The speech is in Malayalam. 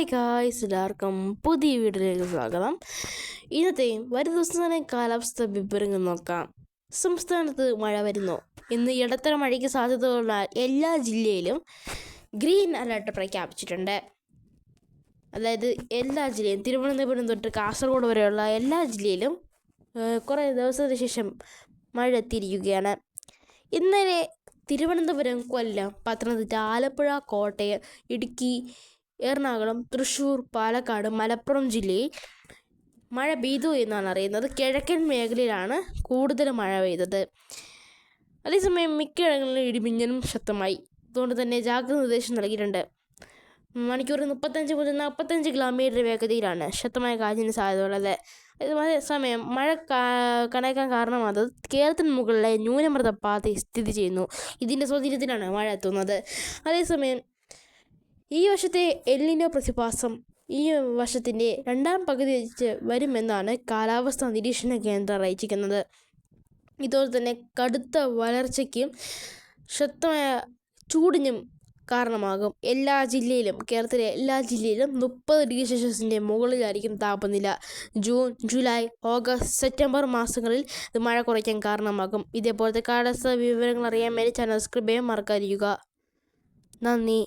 ഹായ് ഗായ്സ് എല്ലാവർക്കും പുതിയ വീഡിയോയിലേക്ക് സ്വാഗതം. ഇന്നത്തെയും വരും ദിവസത്തെ കാലാവസ്ഥ വിവരങ്ങൾ നോക്കാം. സംസ്ഥാനത്ത് മഴ വരുന്നു. ഇന്ന് ഇടത്തരം മഴയ്ക്ക് സാധ്യതയുള്ള എല്ലാ ജില്ലയിലും ഗ്രീൻ അലർട്ട് പ്രഖ്യാപിച്ചിട്ടുണ്ട്. അതായത് എല്ലാ ജില്ലയും തിരുവനന്തപുരം തൊട്ട് കാസർഗോഡ് വരെയുള്ള എല്ലാ ജില്ലയിലും കുറേ ദിവസത്തിന് ശേഷം മഴ എത്തിയിരിക്കുകയാണ്. ഇന്നലെ തിരുവനന്തപുരം കൊല്ലം പത്തനംതിട്ട ആലപ്പുഴ കോട്ടയം ഇടുക്കി എറണാകുളം തൃശ്ശൂർ പാലക്കാട് മലപ്പുറം ജില്ലയിൽ മഴ പെയ്തു എന്നാണ് അറിയുന്നത്. കിഴക്കൻ മേഖലയിലാണ് കൂടുതൽ മഴ പെയ്തത്. അതേസമയം മിക്കയിടങ്ങളിലും ഇടിമിന്നലും ശക്തമായി. അതുകൊണ്ട് തന്നെ ജാഗ്രത നിർദ്ദേശം നൽകിയിട്ടുണ്ട്. മണിക്കൂറിൽ മുപ്പത്തഞ്ച് മുതൽ നാൽപ്പത്തഞ്ച് കിലോമീറ്റർ വേഗതയിലാണ് ശക്തമായ കാറ്റിന് സാധ്യതയുള്ളത്. അതേസമയം മഴ കണക്കാൻ കാരണമാകുന്നത് കേരളത്തിന് മുകളിലെ ന്യൂനമർദ്ദ പാത സ്ഥിതി ചെയ്യുന്നു. ഇതിന്റെ സ്വാധീനത്തിലാണ് മഴ എത്തുന്നത്. അതേസമയം ഈ വർഷത്തെ എല്ലിനോ പ്രതിഭാസം ഈ വർഷത്തിന്റെ രണ്ടാം പകുതി വെച്ച് വരുമെന്നാണ് കാലാവസ്ഥാ നിരീക്ഷണ കേന്ദ്രം അറിയിച്ചിരിക്കുന്നത്. ഇതുപോലെ തന്നെ കടുത്ത വരൾച്ചയ്ക്കും ശക്തമായ ചൂടിനും കാരണമാകും. എല്ലാ ജില്ലയിലും കേരളത്തിലെ എല്ലാ ജില്ലയിലും മുപ്പത് ഡിഗ്രി സെൽഷ്യസിന്റെ മുകളിലായിരിക്കും താപനില. ജൂൺ ജൂലൈ ഓഗസ്റ്റ് സെപ്റ്റംബർ മാസങ്ങളിൽ ഇത് മഴ കുറയ്ക്കാൻ കാരണമാകും. ഇതേപോലത്തെ കാലാവസ്ഥ വിവരങ്ങൾ അറിയാൻ വേണ്ടി ചാനൽ സബ്സ്ക്രൈബ് ചെയ്യാൻ മറക്കാതിരിക്കുക. നന്ദി.